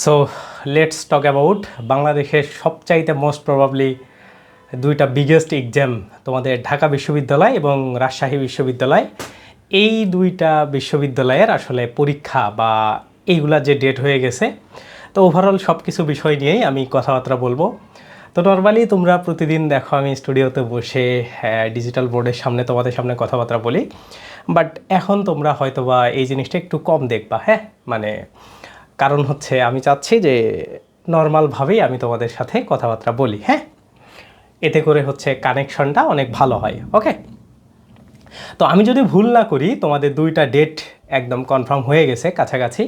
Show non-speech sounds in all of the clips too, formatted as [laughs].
So let's talk about বাংলাদেশের সবচাইতে most probably দুইটা বিগেস্ট এক্সাম তোমাদের ঢাকা বিশ্ববিদ্যালয় এবং রাজশাহী বিশ্ববিদ্যালয়। এই দুইটা বিশ্ববিদ্যালয়ের আসলে পরীক্ষা বা এইগুলা যে ডেট হয়ে গেছে, তো ওভারঅল সব কিছু বিষয় নিয়েই আমি কথাবার্তা বলব। তো নর্মালি তোমরা প্রতিদিন দেখো আমি স্টুডিওতে বসে ডিজিটাল বোর্ডের সামনে তোমাদের সামনে কথাবার্তা বলি। বাট এখন তোমরা হয়তোবা এই জিনিসটা একটু কম দেখবা হ্যাঁ? মানে কারণ হচ্ছে আমি চাচ্ছি যে নর্মালভাবেই আমি তোমাদের সাথে কথাবার্তা বলি হ্যাঁ? এতে করে হচ্ছে কানেকশনটা অনেক ভালো হয় ওকে তো আমি যদি ভুল না করি, তোমাদের দুইটা ডেট একদম কনফার্ম হয়ে গেছে কাছাকাছি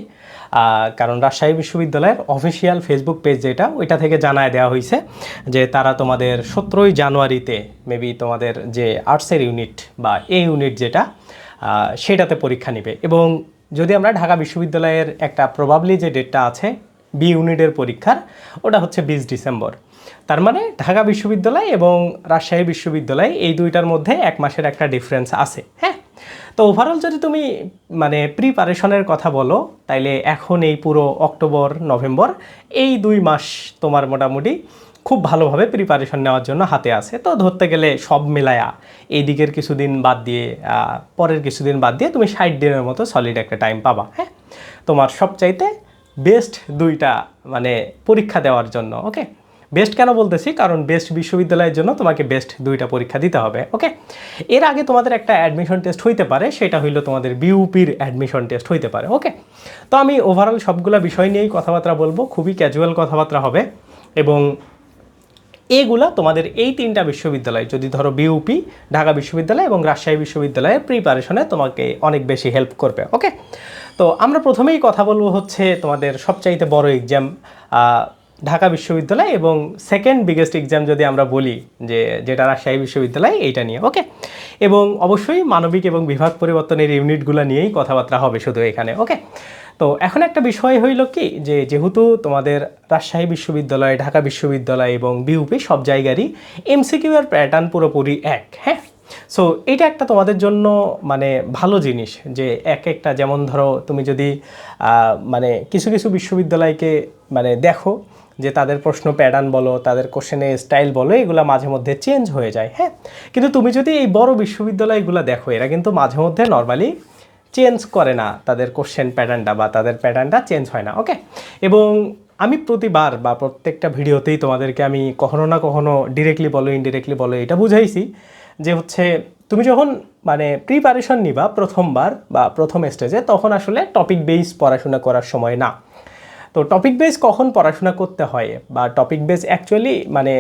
কারণ রাজশাহী বিশ্ববিদ্যালয়ের অফিসিয়াল ফেসবুক পেজ যেটা, ওইটা থেকে জানায় দেওয়া হয়েছে যে তারা তোমাদের সতেরোই জানুয়ারিতে মেবি তোমাদের যে আর্টসের ইউনিট বা এ ইউনিট যেটা সেটাতে পরীক্ষা নেবে এবং যদি আমরা ঢাকা বিশ্ববিদ্যালয়ের একটা প্রবাবলি যে ডেটটা আছে বি ইউনিটের পরীক্ষার, ওটা হচ্ছে বিশ ডিসেম্বর। তার মানে ঢাকা বিশ্ববিদ্যালয় এবং রাজশাহী বিশ্ববিদ্যালয় এই দুইটার মধ্যে এক মাসের একটা ডিফারেন্স আছে হ্যাঁ? তো ওভারঅল যদি তুমি মানে প্রিপারেশনের কথা বলো, তাইলে এখন এই পুরো অক্টোবর, নভেম্বর, এই দুই মাস তোমার মোটামুটি খুব ভালোভাবে প্রিপারেশন নেওয়ার জন্য হাতে আছে। তো ধরতে গেলে সব মেলায়া এই দিকের কিছুদিন বাদ দিয়ে পরের কিছুদিন বাদ দিয়ে তুমি ষাট দিনের মতো সলিড একটা টাইম পাবা হ্যাঁ? তোমার সবচাইতে বেস্ট দুইটা মানে পরীক্ষা দেওয়ার জন্য ওকে বেস্ট কেন বলতেছি? কারণ বেস্ট বিশ্ববিদ্যালয়ের জন্য তোমাকে বেস্ট দুইটা পরীক্ষা দিতে হবে ওকে এর আগে তোমাদের একটা অ্যাডমিশন টেস্ট হইতে পারে, সেটা হইল তোমাদের বিউপির অ্যাডমিশন টেস্ট হইতে পারে ওকে তো আমি ওভারঅল সবগুলা বিষয় নিয়েই কথাবার্তা বলব, খুবই ক্যাজুয়াল কথাবার্তা হবে এবং এগুলা তোমাদের এই তিনটা বিশ্ববিদ্যালয়, যদি ধরো বিউপি ঢাকা বিশ্ববিদ্যালয় এবং রাজশাহী বিশ্ববিদ্যালয়ের প্রিপারেশনে তোমাকে অনেক বেশি হেল্প করবে ওকে তো আমরা প্রথমেই কথা বলব হচ্ছে তোমাদের সবচাইতে বড় এক্সাম ঢাকা বিশ্ববিদ্যালয় এবং সেকেন্ড বিগেস্ট এক্সাম যদি আমরা বলি, যে যেটা রাজশাহী বিশ্ববিদ্যালয়, এইটা নিয়ে ওকে এবং অবশ্যই মানবিক এবং বিভাগ পরিবর্তনের ইউনিটগুলো নিয়েই কথাবার্তা হবে শুধু এখানে ওকে তো এখন একটা বিষয় হইল কি, যে যেহেতু তোমাদের রাজশাহী বিশ্ববিদ্যালয়, ঢাকা বিশ্ববিদ্যালয় এবং বিউপি সব জায়গারই এমসিকিউ এর প্যাটার্ন পুরোপুরি এক হ্যাঁ? সো এটা একটা তোমাদের জন্য মানে ভালো জিনিস যে এক একটা যেমন ধরো তুমি যদি মানে কিছু কিছু বিশ্ববিদ্যালয়কে মানে দেখো যে তাদের প্রশ্ন প্যাটার্ন বলো, তাদের কোশ্চেনের স্টাইল বলো, এগুলো মাঝে মধ্যে চেঞ্জ হয়ে যায় হ্যাঁ? কিন্তু তুমি যদি এই বড় বিশ্ববিদ্যালয়গুলো দেখো, এরা কিন্তু মাঝে মধ্যে নর্মালি চেঞ্জ করে না তাদের কোশ্চেন প্যাটার্নটা বা তাদের প্যাটার্নটা চেঞ্জ হয় না ওকে এবং আমি প্রতিবার বা প্রত্যেকটা ভিডিওতেই তোমাদেরকে আমি কখনো না কখনো ডিরেক্টলি বলো ইনডিরেক্টলি বলো, এটা বুঝাইছি যে হচ্ছে তুমি যখন মানে প্রিপারেশন নিবা প্রথমবার বা প্রথম স্টেজে তখন আসলে টপিক বেস পড়াশোনা করার সময় না। তো টপিক বেস কখন পড়াশোনা করতে হয় বা টপিক বেস অ্যাকচুয়ালি মানে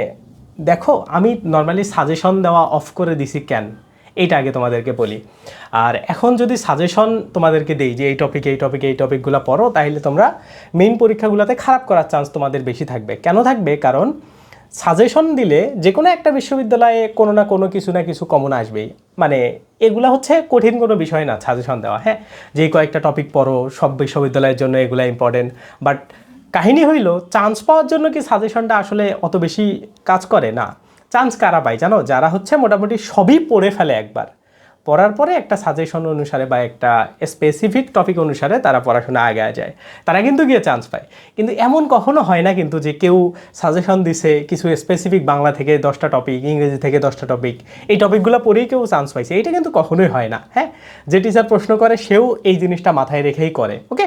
দেখো, আমি নর্মালি সাজেশন দেওয়া অফ করে দিছি কেন? এইটা আগে তোমাদেরকে বলি। আর এখন যদি সাজেশন তোমাদেরকে দেই যে এই টপিক এই টপিক এই টপিকগুলো পড়ো তাহলে তোমরা মেইন পরীক্ষাগুলোতে খারাপ করার চান্স তোমাদের বেশি থাকবে। কেন থাকবে? কারণ সাজেশন দিলে যে কোনো একটা বিশ্ববিদ্যালয়ে কোনো না কোনো কিছু না কিছু কমন আসবেই। মানে এগুলা হচ্ছে কঠিন কোনো বিষয় না সাজেশন দেওয়া হ্যাঁ? যে কয়েকটা টপিক পড়ো, সব বিশ্ববিদ্যালয়ের জন্য এগুলা ইম্পর্টেন্ট বাট কাহিনী হইল চান্স পাওয়ার জন্য কি সাজেশনটা আসলে অত বেশি কাজ করে? না। চান্স কারা পায়? জানো, যারা হচ্ছে মোটামুটি সবই পড়ে ফেলে একবার। পড়ার পরে একটা সাজেশন অনুসারে বা একটা স্পেসিফিক টপিক অনুসারে তারা পড়াশোনা আগে যায়। তারা কিন্তু গিয়ে চান্স পায়। কিন্তু এমন কখনো হয় না কিন্তু যে কেউ সাজেশন দিছে কিছু স্পেসিফিক বাংলা থেকে দশটা টপিক ইংরেজি থেকে দশটা টপিক এই টপিকগুলো পড়েই কেউ চান্স পাইছে। এটা কিন্তু কখনোই হয় না হ্যাঁ? যে টিচার প্রশ্ন করে, সেও এই জিনিসটা মাথায় রেখেই করে ওকে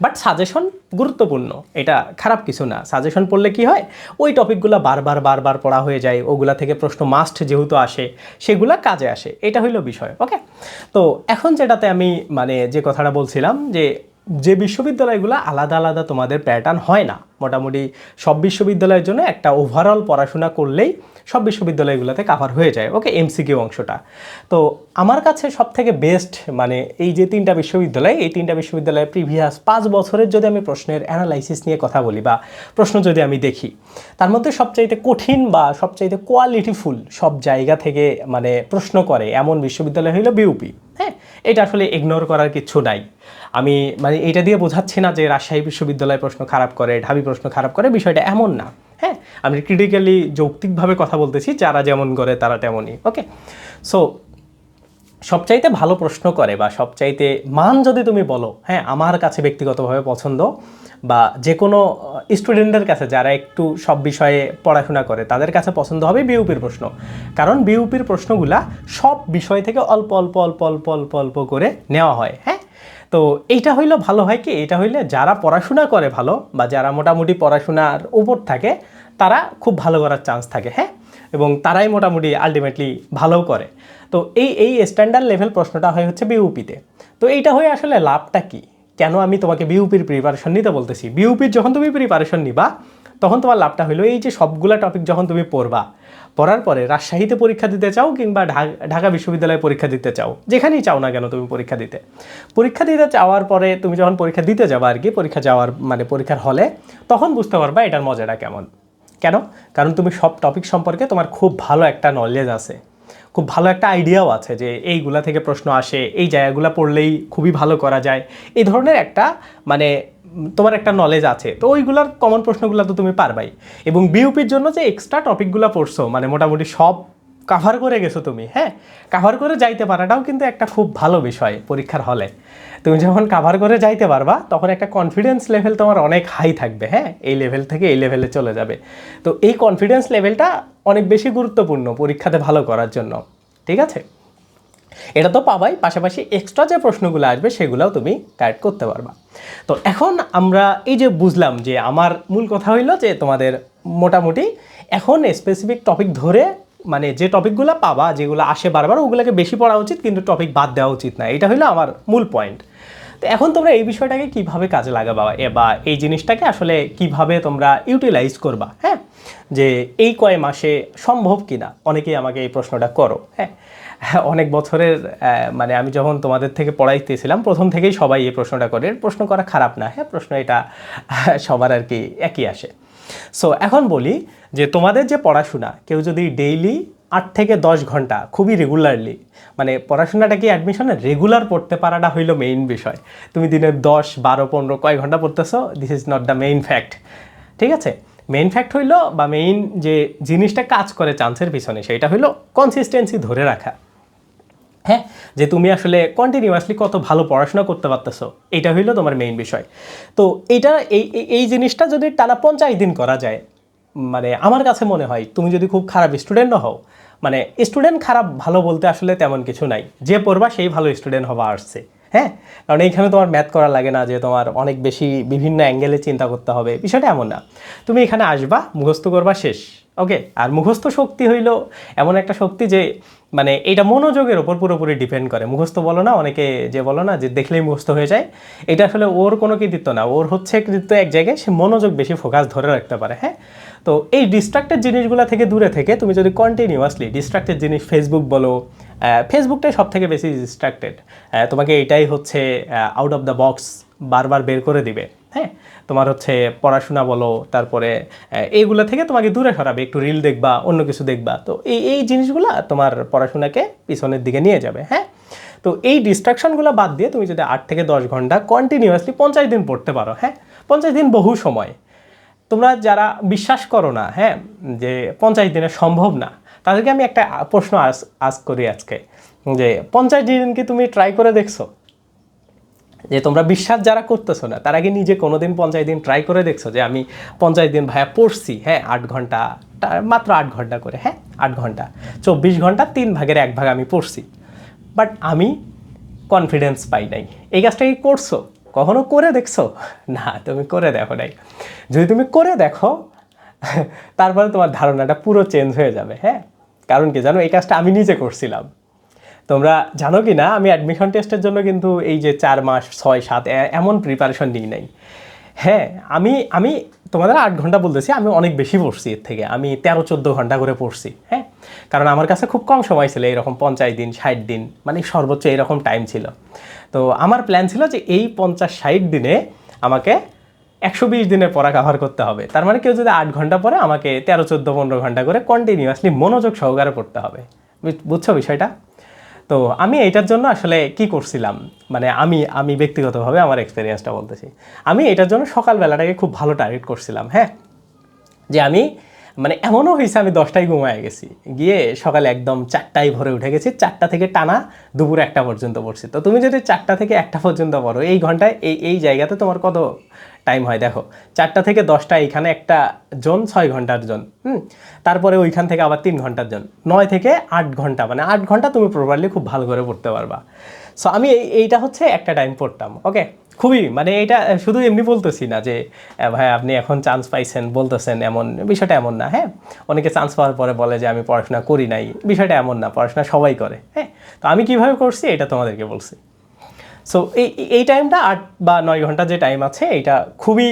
বাট সাজেশন গুরুত্বপূর্ণ। এটা খারাপ কিছু না। সাজেশন পড়লে কি হয়? ওই টপিকগুলো বারবার বারবার পড়া হয়ে যায়। ওগুলা থেকে প্রশ্ন মাস্ট যেহেতু আসে, সেগুলা কাজে আসে। এটা হইল বিষয় ওকে তো এখন যেটাতে আমি মানে যে কথাটা বলছিলাম যে যে বিশ্ববিদ্যালয়গুলো আলাদা আলাদা তোমাদের প্যাটার্ন হয় না, মোটামুটি সব বিশ্ববিদ্যালয়ের জন্য একটা ওভারঅল পড়াশোনা করলেই সব বিশ্ববিদ্যালয়গুলোতে কাভার হয়ে যায় ওকে এমসিকিউ অংশটা। তো আমার কাছে সব থেকে বেস্ট মানে এই যে তিনটা বিশ্ববিদ্যালয়, এই তিনটা বিশ্ববিদ্যালয়ের প্রিভিয়াস পাঁচ বছরের যদি আমি প্রশ্নের অ্যানালাইসিস নিয়ে কথা বলি বা প্রশ্ন যদি আমি দেখি, তার মধ্যে সবচাইতে কঠিন বা সবচাইতে কোয়ালিটিফুল সব জায়গা থেকে মানে প্রশ্ন করে এমন বিশ্ববিদ্যালয় হইল বিউপি হ্যাঁ এটা আসলে ইগনোর করার কিছু নাই। আমি মানে এটা দিয়ে বোঝাচ্ছি না যে রাজশাহী বিশ্ববিদ্যালয় প্রশ্ন খারাপ করে, ঢাবি প্রশ্ন খারাপ করে, বিষয়টা এমন না। হ্যাঁ আমি ক্রিটিক্যালি যৌক্তিকভাবে কথা বলতেছি, যারা যেমন করে তারা তেমনই ওকে সো সবচাইতে ভালো প্রশ্ন করে বা সবচাইতে মান যদি তুমি বলো হ্যাঁ আমার কাছে ব্যক্তিগতভাবে পছন্দ বা যে কোনো স্টুডেন্টের কাছে যারা একটু সব বিষয়ে পড়াশোনা করে, তাদের কাছে পছন্দ হবে বিউপির প্রশ্ন। কারণ বিউপির প্রশ্নগুলা সব বিষয় থেকে অল্প অল্প অল্প অল্প অল্প অল্প করে নেওয়া হয় হ্যাঁ? তো এইটা হইল ভালো হয় কি? এটা হইলে যারা পড়াশোনা করে ভালো বা যারা মোটামুটি পড়াশোনার উপর থাকে, তারা খুব ভালো করার চান্স থাকে হ্যাঁ? এবং তারাই মোটামুটি আলটিমেটলি ভালোও করে। তো এই এই স্ট্যান্ডার্ড লেভেল প্রশ্নটা হয় হচ্ছে বিউপিতে তো এইটা হয়ে আসলে লাভটা কি? কেন আমি তোমাকে বিউপির প্রিপারেশন নিতে বলতেছি? বিউপির যখন তুমি প্রিপারেশন নিবা, তখন তোমার লাভটা হলো এই যে সবগুলা টপিক যখন তুমি পড়বা, পড়ার পরে রাজশাহীতে পরীক্ষা দিতে চাও কিংবা ঢাকা বিশ্ববিদ্যালয়ে পরীক্ষা দিতে চাও, যেখানেই চাও না কেন তুমি পরীক্ষা দিতে। পরীক্ষা দিতে চাওয়ার পরে তুমি যখন পরীক্ষা দিতে যাবা আর কি, পরীক্ষা যাওয়ার মানে পরীক্ষার হলে, তখন বুঝতে পারবা এটার মজাটা কেমন। কেন? কারণ তুমি সব টপিক সম্পর্কে তোমার খুব ভালো একটা নলেজ আছে। খুব ভালো একটা আইডিয়াও আছে যে এইগুলা থেকে প্রশ্ন আসে, এই জায়গাগুলো পড়লেই খুবই ভালো করা যায়। এই ধরনের একটা মানে তোমার একটা নলেজ আছে। তো ওইগুলোর কমন প্রশ্নগুলো তো তুমি পারবাই। এবং বিউপির জন্য যে এক্সট্রা টপিকগুলো পড়ছো মানে মোটামুটি সব কাভার করে গেছো তুমি হ্যাঁ? কাভার করে যাইতে পারাটাও কিন্তু একটা খুব ভালো বিষয় পরীক্ষার হলে। তুমি যখন কাভার করে যাইতে পারবা, তখন একটা কনফিডেন্স লেভেল তোমার অনেক হাই থাকবে হ্যাঁ? এই লেভেল থেকে এই লেভেলে চলে যাবে। তো এই কনফিডেন্স লেভেলটা অনেক বেশি গুরুত্বপূর্ণ পরীক্ষাতে ভালো করার জন্য। ঠিক আছে? এটা তো পাবাই, পাশাপাশি এক্সট্রা যে প্রশ্নগুলো আসবে সেগুলোও তুমি কারেক্ট করতে পারবা। তো এখন আমরা এই যে বুঝলাম যে আমার মূল কথা হইল যে তোমাদের মোটামুটি এখন স্পেসিফিক টপিক ধরে মানে যে টপিকগুলো পাবা, যেগুলো আসে বারবার, ওগুলোকে বেশি পড়া উচিত, কিন্তু টপিক বাদ দেওয়া উচিত না। এটা হলো আমার মূল পয়েন্ট তো এখন তোমরা এই বিষয়টাকে কীভাবে কাজে লাগাবা বা এই জিনিসটাকে আসলে কীভাবে তোমরা ইউটিলাইজ করবা হ্যাঁ? যে এই কয় মাসে সম্ভব কি না অনেকেই আমাকে এই প্রশ্নটা করো হ্যাঁ? অনেক বছরের মানে আমি যখন তোমাদের থেকে পড়াইতেছিলাম, প্রথম থেকেই সবাই এই প্রশ্নটা করে। প্রশ্ন করা খারাপ না হ্যাঁ? প্রশ্ন এটা, [laughs] সবার আর কি একই আসে। সো এখন বলি যে তোমাদের যে পড়াশোনা, কেউ যদি ডেইলি আট থেকে দশ ঘণ্টা খুবই রেগুলারলি মানে পড়াশোনাটা কি অ্যাডমিশনে রেগুলার পড়তে পারাটা হইল মেইন বিষয়। তুমি দিনে দশ, বারো, পনেরো, কয় ঘণ্টা পড়তেছো? This is not the main fact ঠিক আছে? মেইন ফ্যাক্ট হইল বা মেইন যে জিনিসটা কাজ করে চান্সের পিছনে, সেটা হইল কনসিস্টেন্সি ধরে রাখা। হ্যাঁ? যে তুমি আসলে কন্টিনিউয়াসলি কত ভালো পড়াশোনা করতে পারতেছো, এটা হইল তোমার মেইন বিষয়। তো এটা এই, এই- জিনিসটা যদি টানা পঞ্চাশ দিন করা যায় মানে আমার কাছে মনে হয়, তুমি যদি খুব খারাপ স্টুডেন্টও হও মানে স্টুডেন্ট খারাপ ভালো বলতে আসলে তেমন কিছু নাই। যে পড়বা সেই ভালো স্টুডেন্ট হওয়া আসছে। হ্যাঁ? কারণ এইখানে তোমার ম্যাথ করা লাগে না যে তোমার অনেক বেশি বিভিন্ন অ্যাঙ্গেলে চিন্তা করতে হবে। বিষয়টা এমন না। তুমি এখানে আসবা, মুখস্থ করবা, শেষ। ওকে আর মুখস্থ শক্তি হইল এমন একটা শক্তি যে মানে এটা মনোযোগের ওপর পুরোপুরি ডিপেন্ড করে। মুখস্থ বলো না, অনেকে যে বলো না যে দেখলেই মুখস্থ হয়ে যায়। এটা আসলে ওর কোনো কৃতিত্ব না। ওর হচ্ছে কৃতিত্ব এক জায়গায় সে মনোযোগ বেশি ফোকাস ধরে রাখতে পারে। হ্যাঁ? তো এই ডিস্ট্রাক্টেড জিনিসগুলো থেকে দূরে থেকে তুমি যদি কন্টিনিউয়াসলি ডিস্ট্রাক্টেড জিনিস ফেসবুক বলো ফেসবুকটাই সব থেকে বেশি ডিস্ট্রাক্টেড তোমাকে এটাই হচ্ছে আউট অফ দ্য বক্স বারবার বের করে দিবে। হ্যাঁ? তোমার হচ্ছে পড়াশোনা বলো, তারপরে এইগুলো থেকে তোমাকে দূরে সরাবে, একটু রিল দেখবা, অন্য কিছু দেখবা। তো এই এই জিনিসগুলো তোমার পড়াশোনাকে পিছনের দিকে নিয়ে যাবে। হ্যাঁ? তো এই ডিস্ট্রাকশনগুলো বাদ দিয়ে তুমি যদি আট থেকে দশ ঘণ্টা কন্টিনিউয়াসলি পঞ্চাশ দিন পড়তে পারো। হ্যাঁ? পঞ্চাশ দিন বহু সময়। তোমরা যারা বিশ্বাস করো না হ্যাঁ যে পঞ্চাশ দিনে সম্ভব না, তাদেরকে আমি একটা প্রশ্ন আস আস করি আজকে, যে পঞ্চাশ দিন কি তুমি ট্রাই করে দেখছ? যে তোমরা বিশ্বাস যারা করতেছো না, তারা কি নিজে কোনো দিন পঞ্চাশ দিন ট্রাই করে দেখছ? যে আমি পঞ্চাশ দিন ভাইয়া পড়ছি হ্যাঁ আট ঘণ্টা মাত্র আট ঘণ্টা করে হ্যাঁ আট ঘণ্টা, চব্বিশ ঘণ্টা তিন ভাগের এক ভাগ আমি পড়ছি বাট আমি কনফিডেন্স পাই নাই। এই কাজটা কি করছ? কখনো করে দেখছ? না, তুমি করে দেখো নাই। যদি তুমি করে দেখো, তারপরে তোমার ধারণাটা পুরো চেঞ্জ হয়ে যাবে হ্যাঁ? কারণ কি জানো, এই কাজটা আমি নিজে করছিলাম। তোমরা জানো কি না, আমি অ্যাডমিশন টেস্টের জন্য কিন্তু এই যে চার মাস, ছয়, সাত এমন প্রিপারেশন নিই নাই। হ্যাঁ আমি আমি তোমাদের আট ঘণ্টা বলতেছি, আমি অনেক বেশি পড়ছি এর থেকে। আমি তেরো, চোদ্দ ঘণ্টা করে পড়ছি হ্যাঁ? কারণ আমার কাছে খুব কম সময় ছিল, এরকম পঞ্চাশ দিন, ষাট দিন মানে সর্বোচ্চ এরকম টাইম ছিল। তো আমার প্ল্যান ছিল যে এই পঞ্চাশ, ষাট দিনে আমাকে একশো বিশ দিনের পড়া কাভার করতে হবে। তার মানে কেউ যদি আট ঘণ্টা পরে আমাকে তেরো, চোদ্দ, পনেরো ঘণ্টা করে কন্টিনিউয়াসলি মনোযোগ সহকারে পড়তে হবে। বুঝ- বুঝছ বিষয়টা? তো আমি এটার জন্য আসলে কি করছিলাম? মানে আমি আমি ব্যক্তিগতভাবে আমার এক্সপিরিয়েন্সটা বলতেছি। আমি এটার জন্য সকালবেলাটাকে খুব ভালো টার্গেট করছিলাম হ্যাঁ? যে আমি মানে এমনও হয়েছে আমি দশটায় ঘুমায় গেছি। গিয়ে সকালে একদম চারটায় ভরে উঠে গেছি, চারটা থেকে টানা দুপুর একটা পর্যন্ত পড়ছি। তো তুমি যদি চারটা থেকে একটা পর্যন্ত পড়ো, এই ঘন্টায়, এই এই জায়গাতে তোমার কত টাইম হয়, দেখো। চারটা থেকে দশটা এখানে একটা জোন, ছয় ঘণ্টার জোন, হুম? তারপরে ওইখান থেকে আবার তিন ঘণ্টার জোন। নয় থেকে আট ঘণ্টা মানে আট ঘণ্টা তুমি প্রপারলি খুব ভালো করে পড়তে পারবা। সো আমি এই- এইটা হচ্ছে একটা টাইম পড়তাম ওকে খুবই মানে এটা শুধু এমনি বলতেছি না যে ভাই, আপনি এখন চান্স পাইছেন, বলতেছেন এমন, বিষয়টা এমন না হ্যাঁ? অনেকে চান্স পাওয়ার পরে বলে যে, আমি পড়াশোনা করি নাই। বিষয়টা এমন না, পড়াশোনা সবাই করে হ্যাঁ? তো আমি কীভাবে করছি, এটা তোমাদেরকে বলছি। সো এই এই টাইমটা আট বা নয় ঘণ্টা যে টাইম আছে এটা খুবই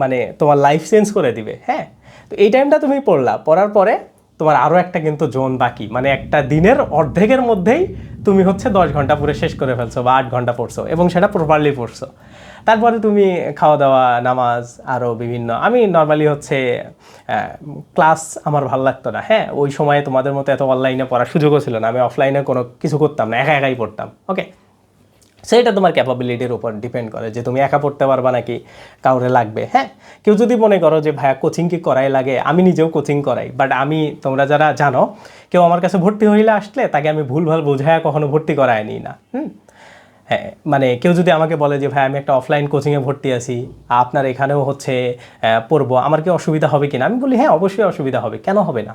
মানে তোমার লাইফ চেঞ্জ করে দিবে হ্যাঁ? তো এই টাইমটা তুমি পড়লা, পড়ার পরে তোমার আরও একটা কিন্তু জোন বাকি মানে একটা দিনের অর্ধেকের মধ্যেই তুমি হচ্ছে দশ ঘণ্টা পুরো শেষ করে ফেলছো বা আট ঘণ্টা পড়ছো এবং সেটা প্রপারলি পড়ছো। তারপরে তুমি খাওয়া দাওয়া নামাজ আরও বিভিন্ন, আমি নর্মালি হচ্ছে ক্লাস আমার ভালো লাগতো না হ্যাঁ? ওই সময়ে তোমাদের মতো এত অনলাইনে পড়ার সুযোগও ছিল না, আমি অফলাইনে কোনো কিছু করতাম না, একা একাই পড়তাম ওকে সেটা তোমার ক্যাপাবিলিটির উপর ডিপেন্ড করে যে তুমি একা পড়তে পারবা নাকি কাউরে লাগবে হ্যাঁ? কেউ যদি মনে করো যে, ভাইয়া কোচিং কি করাই লাগে? আমি নিজেও কোচিং করাই বাট আমি, তোমরা যারা জানো, কেউ আমার কাছে ভর্তি হইলে আসলে তাকে আমি ভুলভাল বোঝায় কখনো ভর্তি করায় নিই না, হুম? হ্যাঁ মানে কেউ যদি আমাকে বলে যে ভাই আমি একটা অফলাইন কোচিংয়ে ভর্তি আছি, আপনার এখানেও হচ্ছে পড়ব, আমার কি অসুবিধা হবে কিনা? আমি বলি হ্যাঁ অবশ্যই অসুবিধা হবে। কেন হবে না?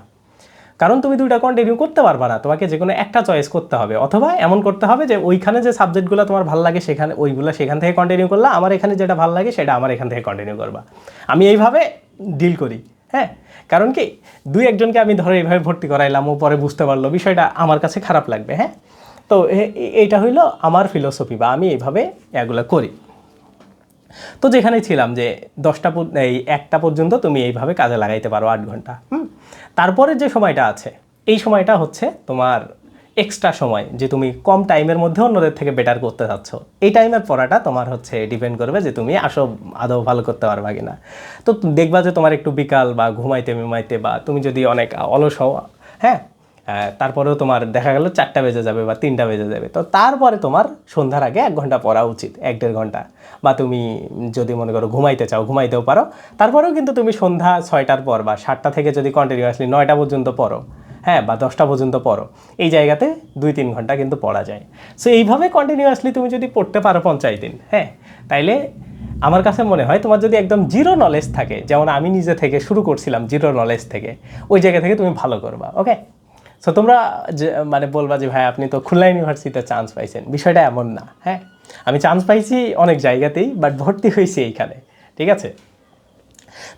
কারণ তুমি দুইটা কন্টিনিউ করতে পারবা না। তোমাকে যে কোনো একটা চয়েস করতে হবে। অথবা এমন করতে হবে যে ওইখানে যে সাবজেক্টগুলো তোমার ভালো লাগে সেখানে, ওইগুলো সেখান থেকে কন্টিনিউ করলা। আমার এখানে যেটা ভালো লাগে সেটা আমার এখান থেকে কন্টিনিউ করবা। আমি এইভাবে ডিল করি হ্যাঁ? কারণ কি, দুই একজনকে আমি ধরো এইভাবে ভর্তি করাইলাম, ও পরে বুঝতে পারল, বিষয়টা আমার কাছে খারাপ লাগবে হ্যাঁ? তো এইটা হইল আমার ফিলোসফি বা আমি এইভাবে এগুলো করি। তো যেখানে ছিলাম যে দশটা এই একটা পর্যন্ত তুমি এইভাবে কাজে লাগাইতে পারো আট ঘণ্টা, হুম? তারপরে যে সময়টা আছে, এই সময়টা হচ্ছে তোমার এক্সট্রা সময় যে তুমি কম টাইমের মধ্যে অন্যদের থেকে বেটার করতে চাচ্ছ। এই টাইমের পড়াটা তোমার হচ্ছে ডিপেন্ড করবে যে তুমি আসো আদৌ ভালো করতে পারবা কিনা। তো দেখবা যে তোমার একটু বিকাল বা ঘুমাইতে ঘুমাইতে বা তুমি যদি অনেক অলস হও হ্যাঁ তারপরেও তোমার দেখা গেল চারটা বেজে যাবে বা তিনটা বেজে যাবে। তো তারপরে তোমার সন্ধ্যার আগে এক ঘণ্টা পড়া উচিত, এক দেড় ঘণ্টা। বা তুমি যদি মনে করো ঘুমাইতে চাও, ঘুমাইতেও পারো। তারপরেও কিন্তু তুমি সন্ধ্যা ছয়টার পর বা সাতটা থেকে যদি কন্টিনিউয়াসলি নয়টা পর্যন্ত পড়ো হ্যাঁ বা দশটা পর্যন্ত পড়ো, এই জায়গাতে দুই তিন ঘণ্টা কিন্তু পড়া যায়। সো এইভাবে কন্টিনিউয়াসলি তুমি যদি পড়তে পারো পঞ্চাশ দিন হ্যাঁ তাইলে আমার কাছে মনে হয় তোমার যদি একদম জিরো নলেজ থাকে, যেমন আমি নিজে থেকে শুরু করছিলাম জিরো নলেজ থেকে, ওই জায়গা থেকে তুমি ভালো করবা ওকে সো তোমরা যে মানে বলবা যে, ভাই, আপনি তো খুলনা ইউনিভার্সিটিতে চান্স পাইছেন। বিষয়টা এমন না হ্যাঁ? আমি চান্স পাইছি অনেক জায়গাতেই বাট ভর্তি হয়েছি এইখানে, ঠিক আছে?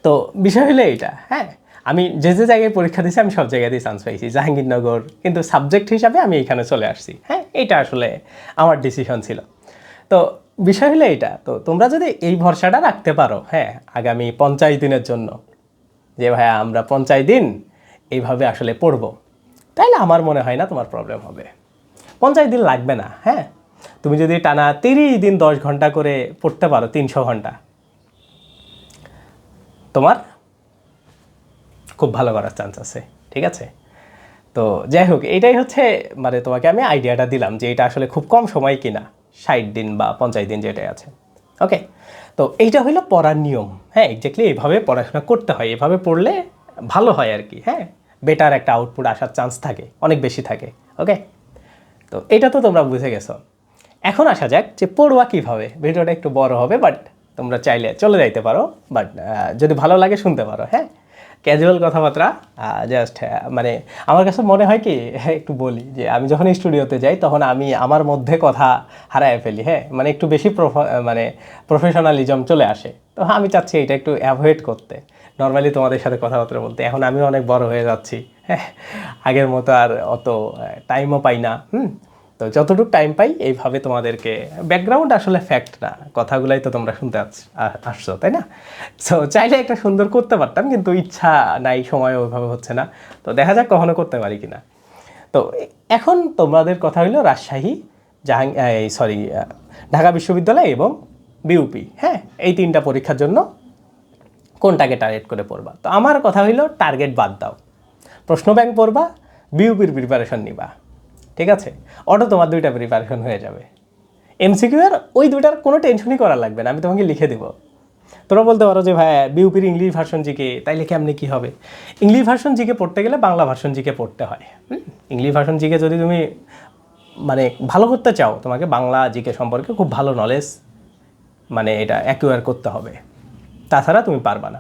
তো বিষয় হলো এইটা হ্যাঁ? আমি যে যে জায়গায় পরীক্ষা দিয়েছি, আমি সব জায়গাতেই চান্স পাইছি। জাহাঙ্গীরনগর, কিন্তু সাবজেক্ট হিসাবে আমি এখানে চলে আসছি হ্যাঁ? এটা আসলে আমার ডিসিশন ছিল। তো বিষয় হলো এটা তো তোমরা যদি এই ভরসাটা রাখতে পারো হ্যাঁ আগামী পঞ্চাশ দিনের জন্য, যে ভাই আমরা পঞ্চাশ দিন এইভাবে আসলে পড়ব। তাইলে আমার মনে হয় না তোমার প্রবলেম হবে। পঞ্চাশ দিন লাগবে না হ্যাঁ? তুমি যদি টানা তিরিশ দিন দশ ঘণ্টা করে পড়তে পারো, তিনশো ঘণ্টা। তোমার খুব ভালো করার চান্স আছে, ঠিক আছে? তো যাই হোক, এটাই হচ্ছে মানে তোমাকে আমি আইডিয়াটা দিলাম যে এটা আসলে খুব কম সময় কিনা, ষাট দিন বা পঞ্চাশ দিন যেটাই আছে। ওকে তো এইটা হলো পড়ার নিয়ম হ্যাঁ? এক্স্যাক্টলি এইভাবে পড়াশোনা করতে হয়, এভাবে পড়লে ভালো হয় আর কি হ্যাঁ? বেটার একটা আউটপুট আসার চান্স থাকে, অনেক বেশি থাকে ওকে তো এটা তো তোমরা বুঝে গেছো। এখন আসা যাক যে পড়ুয়া কীভাবে, ভিডিওটা একটু বড় হবে বাট তোমরা চাইলে চলে যাইতে পারো বাট যদি ভালো লাগে শুনতে পারো হ্যাঁ? ক্যাজুয়াল কথাবার্তা জাস্ট মানে আমার কাছে মনে হয় কি, [laughs] একটু বলি যে আমি যখন স্টুডিওতে যাই, তখন আমি আমার মধ্যে কথা হারায় ফেলি হ্যাঁ? মানে একটু বেশি মানে প্রফেশনালিজম চলে আসে। তো আমি চাচ্ছি এটা একটু অ্যাভয়েড করতে। নর্মালি তোমাদের সাথে কথাবার্তা বলতে, এখন আমি অনেক বড় হয়ে যাচ্ছি। হ্যাঁ আগের মতো আর অত টাইমও পাই না, হুম? তো যতটুকু টাইম পাই, এইভাবে তোমাদেরকে ব্যাকগ্রাউন্ড আসলে ফ্যাক্ট না, কথাগুলাই তো তোমরা শুনতে আস- আসছো, তাই না? সো চাইলে একটা সুন্দর করতে পারতাম, কিন্তু ইচ্ছা নাই সময় ওইভাবে হচ্ছে না। তো দেখা যাক কখনো করতে পারি কিনা। তো, এখন তোমাদের কথা হইল রাজশাহী, জাহাং সরি ঢাকা বিশ্ববিদ্যালয় এবং বিউপি হ্যাঁ? এই তিনটা পরীক্ষার জন্য কোনটাকে টার্গেট করে পড়বা? তো আমার কথা হইল টার্গেট বাদ দাও। প্রশ্ন ব্যাংক পড়বা বিউপির প্রিপারেশন নিবা। ঠিক আছে? অটো তোমার দুইটা প্রিপারেশন হয়ে যাবে। এমসিকিউ আর ওই দুইটার কোনো টেনশনই করা লাগবে না, আমি তোমাকে লিখে দেবো। তোমরা বলতে পারো যে, ভাই বিউপির ইংলিশ ভার্সন জিকে তাইলে কেমনি কী হবে? ইংলিশ ভার্সন জিকে পড়তে গেলে বাংলা ভার্সন জিকে পড়তে হয়? ইংলিশ ভার্সন জিকে যদি তুমি মানে ভালো করতে চাও, তোমাকে বাংলা জিকে সম্পর্কে খুব ভালো নলেজ মানে এটা অ্যাকুয়ার করতে হবে। তাছাড়া তুমি পারবা না।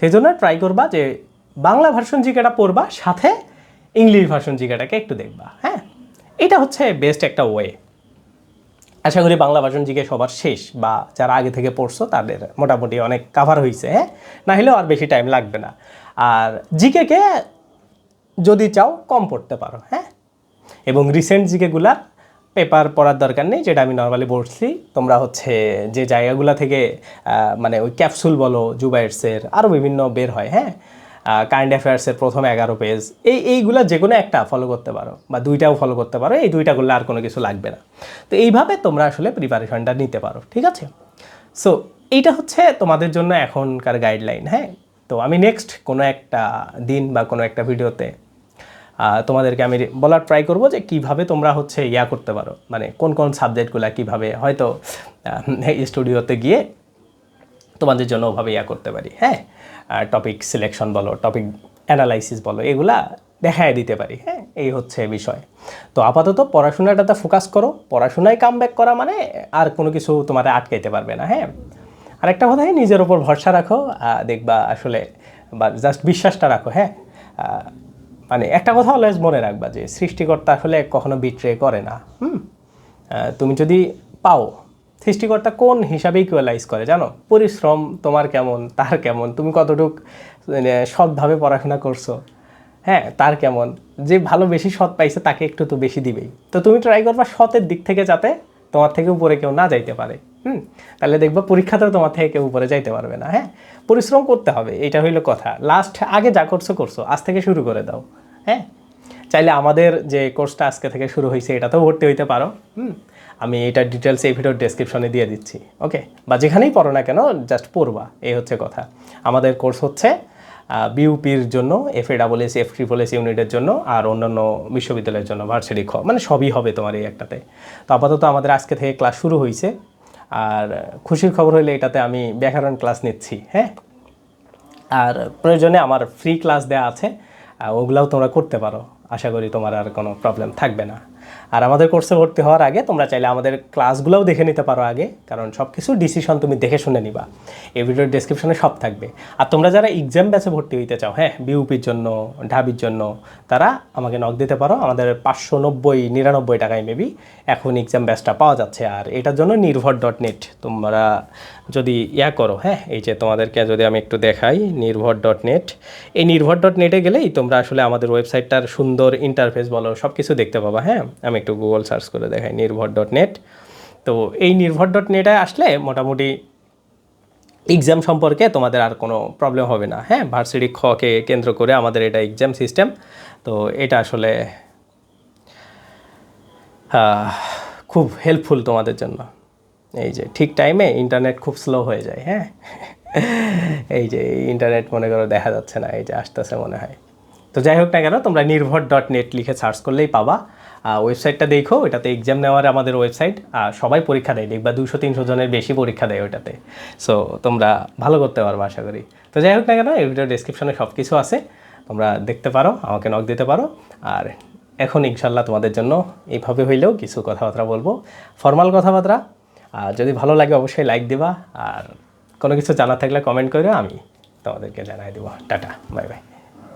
সেই জন্য ট্রাই করবা যে বাংলা ভার্সন জিকেটা পড়বা, সাথে ইংলিশ ভার্সন জিকেটাকে একটু দেখবা হ্যাঁ? এটা হচ্ছে বেস্ট একটা ওয়ে আশা করি বাংলা ভার্সন জিকে সবার শেষ, বা যারা আগে থেকে পড়ছো তাদের মোটামুটি অনেক কাভার হয়েছে হ্যাঁ? না হলেও আর বেশি টাইম লাগবে না। আর জিকেকে যদি চাও কম পড়তে পারো হ্যাঁ? এবং রিসেন্ট জিকেগুলা পেপার পড়ার দরকার নেই, যেটা আমি নর্মালি বলছি তোমরা হচ্ছে যে জায়গাগুলো থেকে মানে ওই ক্যাপসুল বলো জুবাইটসের আরও বিভিন্ন বের হয় হ্যাঁ? কারেন্ট অ্যাফেয়ার্সের প্রথম এগারো পেজ এই, এইগুলা যে কোনো একটা ফলো করতে পারো, বা দুইটাও ফলো করতে পারো, এই দুইটা করলে আর কোনো কিছু লাগবে না। তো এইভাবে তোমরা আসলে প্রিপারেশনটা নিতে পারো, ঠিক আছে? সো এইটা হচ্ছে তোমাদের জন্য এখনকার গাইডলাইন হ্যাঁ? তো আমি নেক্সট কোনো একটা দিন বা কোনো একটা ভিডিওতে তোমাদেরকে আমি বলার ট্রাই করব যে কীভাবে তোমরা হচ্ছে ইয়া করতে পারো। মানে কোন কোন সাবজেক্টগুলো কীভাবে হয়তো স্টুডিওতে গিয়ে তোমাদের জন্য ওভাবে ইয়া করতে পারি হ্যাঁ? টপিক সিলেকশন বলো টপিক অ্যানালাইসিস বলো, এগুলা দেখায় দিতে পারি হ্যাঁ? এই হচ্ছে বিষয়। তো আপাতত পড়াশোনাটাতে ফোকাস করো। পড়াশোনায় কাম ব্যাক করা মানে আর কোনো কিছু তোমার আটকাইতে পারবে না হ্যাঁ? আরেকটা কথা নিজের ওপর ভরসা রাখো দেখবা আসলে বা জাস্ট বিশ্বাসটা রাখো হ্যাঁ? মানে একটা কথা অলওয়েজ মনে রাখবা যে সৃষ্টিকর্তা আসলে কখনো বিট্রে করে না, হুম? তুমি যদি পাও, সৃষ্টিকর্তা কোন হিসাবে ইকুয়ালাইজ করে জানো? পরিশ্রম তোমার কেমন, তার কেমন, তুমি কতটুক মানে সৎভাবে পড়াশোনা করছ হ্যাঁ তার কেমন, যে ভালো বেশি সৎ পাইছে তাকে একটু তো বেশি দিবেই। তো তুমি ট্রাই করবা সতের দিক থেকে যাতে তোমার থেকে উপরে কেউ না যাইতে পারে। হুম, তাহলে দেখবা পরীক্ষাতেও তোমার থেকে কেউ উপরে যাইতে পারবে না হ্যাঁ? পরিশ্রম করতে হবে, এটা হইল কথা। লাস্ট আগে যা করছ করছ, আজ থেকে শুরু করে দাও হ্যাঁ? চাইলে আমাদের যে কোর্সটা আজকে থেকে শুরু হয়েছে এটাতেও ভর্তি হইতে পারো, হুম? আমি এটা ডিটেলস এই ভিডিওর ডেসক্রিপশনে দিয়ে দিচ্ছি ওকে বা যেখানেই পড়ো না কেন জাস্ট পড়বা, এই হচ্ছে কথা। আমাদের কোর্স হচ্ছে বিউপির জন্য F A double S F triple S ইউনিটের জন্য, আর অন্যান্য বিশ্ববিদ্যালয়ের জন্য ভার্সিটি খ মানে সবই হবে তোমার এই একটাতে। তো আপাতত আমাদের আজকে থেকে ক্লাস শুরু হয়েছে আর খুশির খবর হইলে এটাতে আমি ব্যাকরণ ক্লাস নিচ্ছি হ্যাঁ? আর প্রয়োজনে আমার ফ্রি ক্লাস দেওয়া আছে ওগুলাও তোমরা করতে পারো। আশা করি তোমার আর কোনো প্রবলেম থাকবে না। আর আমাদের কোর্সে ভর্তি হওয়ার আগে তোমরা চাইলে আমাদের ক্লাসগুলোও দেখে নিতে পারো আগে, কারণ সব কিছু ডিসিশন তুমি দেখে শুনে নিবা। এই ভিডিওর ডেসক্রিপশনে সব থাকবে। আর তোমরা যারা এক্সাম ব্যাচে ভর্তি হইতে চাও হ্যাঁ বিউপির জন্য, ঢাবির জন্য, তারা আমাকে নক দিতে পারো। আমাদের পাঁচশো নব্বই, নিরানব্বই টাকায় মেবি এখন এক্সাম ব্যাচটা পাওয়া যাচ্ছে। আর এটার জন্য নির্ভর ডট নেট তোমরা যদি ইয়া করো হ্যাঁ এই যে তোমাদেরকে যদি আমি একটু দেখাই, নির্ভর ডট নেট এই নির্ভর ডট নেটে গেলেই তোমরা আসলে আমাদের ওয়েবসাইটটার সুন্দর ইন্টারফেস বলো সব কিছু দেখতে পাবা হ্যাঁ আমি একটু গুগল সার্চ করে দেখাই, নির্ভর ডট নেট তো এই নির্ভর ডট নেটে আসলে মোটামুটি এক্সাম সম্পর্কে তোমাদের আর কোনো প্রবলেম হবে না। হ্যাঁ ভার্সিটি খকে কেন্দ্র করে আমাদের এটা এক্সাম সিস্টেম তো এটা আসলে খুব হেল্পফুল তোমাদের জন্য। এই যে ঠিক টাইমে ইন্টারনেট খুব স্লো হয়ে যায় হ্যাঁ। এই যে ইন্টারনেট মনে করো দেখা যাচ্ছে না, এই যে আসতেছে মনে হয়। তো যাই হোক না কেন, তোমরা নির্ভর ডট নেট লিখে সার্চ করলেই পাবা। ওয়েবসাইটটা দেখো, এটাতে এক্সাম নেওয়ার আমাদের ওয়েবসাইট সবাই পরীক্ষা দেয়, দেখবা দুশো তিনশো জনের বেশি পরীক্ষা দেয় ওটাতে সো তোমরা ভালো করতে পারবে আশা করি। তো যাই হোক না কেন, এই ভিডিও ডিসক্রিপশনে সব কিছু আছে, তোমরা দেখতে পারো, আমাকে নক দিতে পারো। আর এখন ইনশাল্লাহ তোমাদের জন্য এইভাবে হইলেও কিছু কথাবার্তা বলব। ফর্মাল কথাবার্তা, আর যদি ভালো লাগে অবশ্যই লাইক দিবা, আর কোনো কিছু জানা থাকলে কমেন্ট করে আমি তোমাদেরকে জানাই দেবো। Tata bye bye